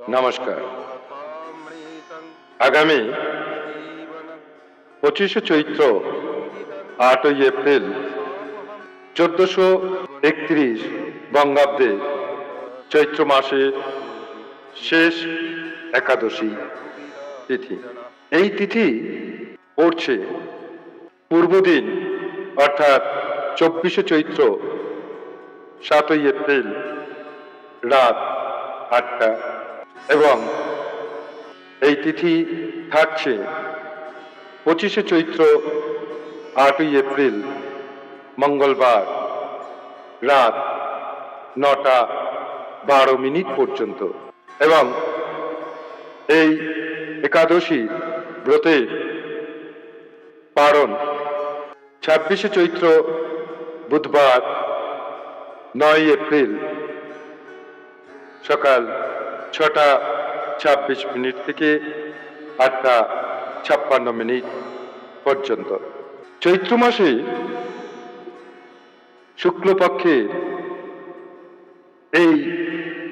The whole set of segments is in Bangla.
নমস্কার। আগামী পঁচিশে চৈত্র আটই এপ্রিল চোদ্দশো একত্রিশ বঙ্গাব্দে চৈত্র মাসে শেষ একাদশী তিথি। এই তিথি পড়ছে পূর্বদিন অর্থাৎ চব্বিশে চৈত্র সাতই এপ্রিল রাত আটটা। এবং এই তিথি থাকছে পঁচিশে চৈত্র, আটই এপ্রিল, মঙ্গলবার রাত নটা বারো মিনিট পর্যন্ত। এবং এই একাদশী ব্রতের পারণ ছাব্বিশে চৈত্র, বুধবার, নয় এপ্রিল, সকাল ছটা ছাব্বিশ মিনিট থেকে আটটা ছাপ্পান্ন মিনিট পর্যন্ত। চৈত্র মাসে শুক্লপক্ষের এই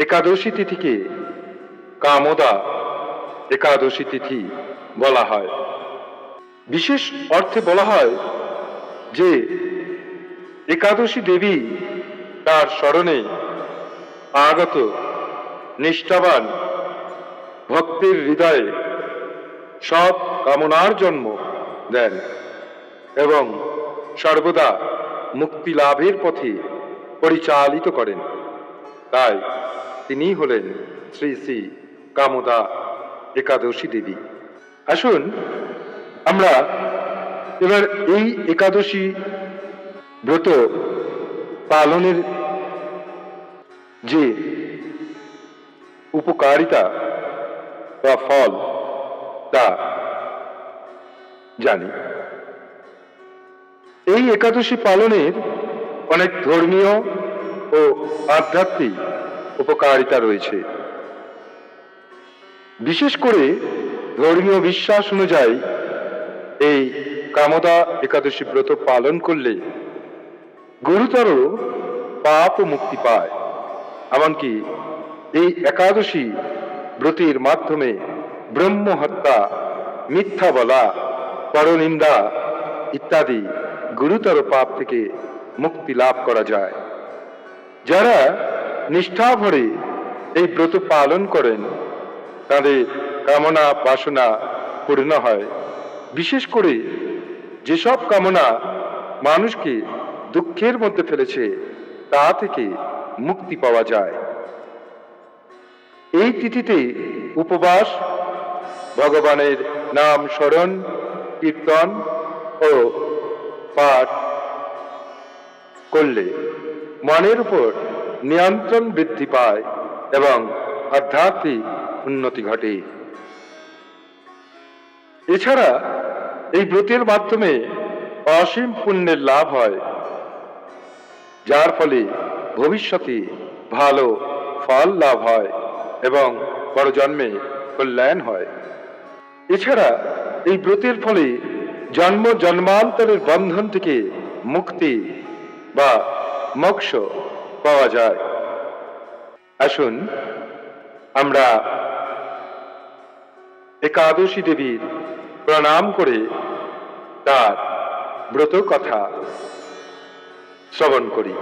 একাদশী তিথিকে কামদা একাদশী তিথি বলা হয়। বিশেষ অর্থে বলা হয় যে একাদশী দেবী তার স্মরণে আগত নিষ্ঠাবান, ভক্তের হৃদয়ে সব কামনার জন্ম দেন এবং সর্বদা মুক্তি লাভের পথে পরিচালিত করেন। তাই তিনি হলেন শ্রী শ্রী কামদা একাদশী দেবী। আসুন আমরা এবার এই একাদশী ব্রত পালনের যে উপকারিতা বা ফল তা জানি। এই একাদশী পালনের অনেক ধর্মীয় ও আধ্যাত্মিক উপকারিতা রয়েছে। বিশেষ করে ধর্মীয় বিশ্বাস অনুযায়ী এই কামদা একাদশী ব্রত পালন করলে গুরুতর পাপ মুক্তি পায়। এমনকি এই একাদশী ব্রতের মাধ্যমে ব্রহ্মহত্যা মিথ্যা বলা, পরনিন্দা ইত্যাদি গুরুতর পাপ থেকে মুক্তি লাভ করা যায়। যারা নিষ্ঠা ভরে এই ব্রত পালন করেন, তাদের কামনা বাসনা পূর্ণ হয়। বিশেষ করে যেসব কামনা মানুষকে দুঃখের মধ্যে ফেলেছে, তা থেকে মুক্তি পাওয়া যায়। এই তিথিতে উপবাস, ভগবানের নাম স্মরণ, কীর্তন ও পাঠ করলে মনের উপর নিয়ন্ত্রণ বৃদ্ধি পায় এবং আধ্যাত্মিক উন্নতি ঘটে। এছাড়া এই ব্রতের মাধ্যমে অসীম পুণ্যের লাভ হয়, যার ফলে ভবিষ্যতে ভালো ফল লাভ হয়। এবং পরজন্মে কল্যাণ হয়। এছাড়া এই ব্রতের ফলে জন্ম জন্মান্তরের বন্ধন থেকে মুক্তি বা মোক্ষ পাওয়া যায়। আসুন আমরা একাদশী দেবীর প্রণাম করে তার ব্রত কথা শ্রবণ করি।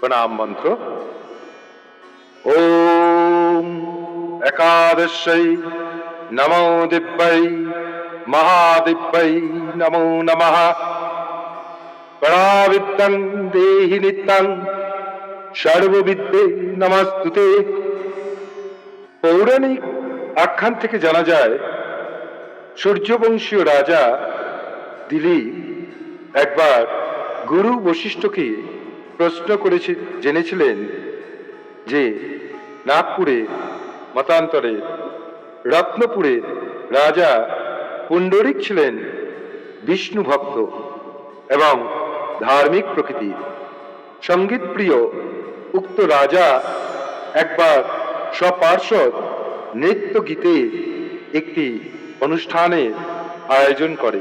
প্রণাম মন্ত্র। ওম একাদশৈ নমো দিব্যৈ, মহাদিব্যৈ নমো নমঃ। পরাবিদ্যং দেহি নিত্যং সর্ববিদ্যে নমস্তুতে। পৌরাণিক আখ্যান থেকে জানা যায়, সূর্যবংশীয় রাজা দিলীপ একবার গুরু বশিষ্ঠকে প্রশ্ন করেছে, জেনেছিলেন যে নাগপুরে, মতান্তরে রত্নপুরে রাজা পুণ্ডরিক ছিলেন বিষ্ণু ভক্ত এবং ধার্মিক প্রকৃতির সংগীত প্রিয় উক্ত রাজা একবার স্বপার্শ্বদ নৃত্য গীতে একটি অনুষ্ঠানের আয়োজন করে,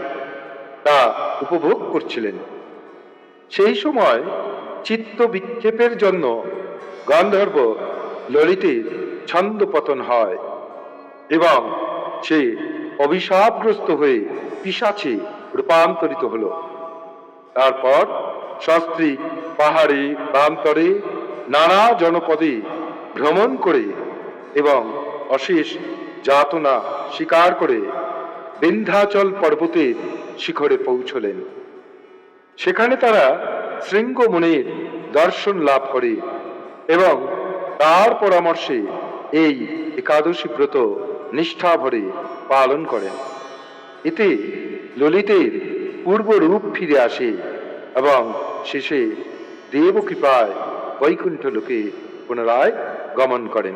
তা উপভোগ করছিলেন। সেই সময় চিত্ত বিক্ষেপের জন্য গন্ধর্ব ললিতের ছন্দপতন হয় এবং সে অভিশাপগ্রস্ত হয়ে পিসাচে রূপান্তরিত হলো। তারপর শাস্ত্রী পাহাড়ে প্রান্তরে নানা জনপদে ভ্রমণ করে এবং অশেষ যাতনা স্বীকার করে বিন্ধ্যাচল পর্বতের শিখরে পৌঁছলেন। সেখানে তারা শৃঙ্গ মুনির দর্শন লাভ করে। এবং তার পরামর্শে এই একাদশী ব্রত নিষ্ঠা ভরে পালন করেন। এতে ললিতের পূর্ব রূপ ফিরে আসে এবং শেষে দেব কৃপায় বৈকুণ্ঠ লোকে পুনরায় গমন করেন।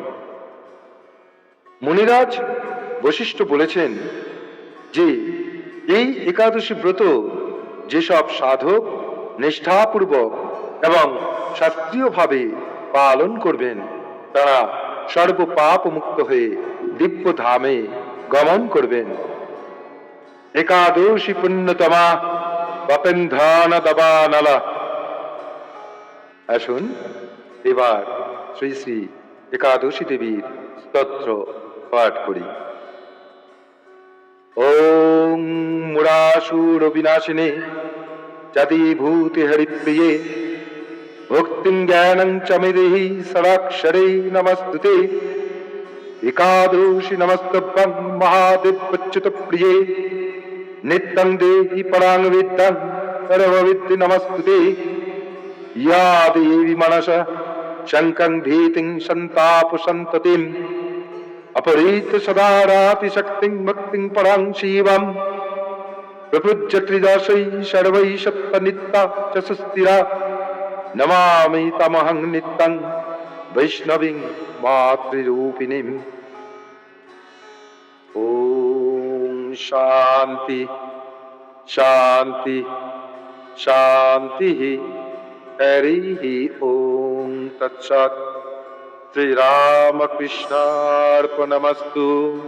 মুনিরাজ বশিষ্ঠ বলেছেন যে, এই একাদশী ব্রত যেসব সাধক নিষ্ঠাপূর্বক এবং শাস্ত্রীয়ভাবে পালন করবেন। তারা সর্বপাপ মুক্ত হয়ে দিব্য ধামে গমন করবেন। একাদশী পুণ্যতমা বপেন্ধান দবানালা। আসুন, এবার শ্রী শ্রী একাদশী দেবীর স্তোত্র পাঠ করি। ওম মুরাসুর বিনাশিনে যদিভূতি হরিপ্রিয়ে ভক্তিং জ্ঞানং চমেদেহি সদাক্ষরে নমস্তুতে একাদশী নমস্তভ্যং মহাদেবচ্যুত প্রিয়ে নিত্যং দেহি পরাং বিদ্যাং সর্ববিদ্যি নমস্তুতে ইয়া দেবী মনস শঙ্কং ভীতিং সন্তাপ সন্ততিম অপরীত সদা রাতি শক্তিং পরাং শিবম প্রপূজ্য ত্রিদশৈ সর্বৈ সপ্ত নিত্যা চ সুস্থিরা नमामि तमहं नित्यं वैष्णवीं मातृरूपिणीम् ॐ शान्ति शान्ति शान्तिः। हरिः ॐ तत्सत्। श्रीरामकृष्णार्पणमस्तु।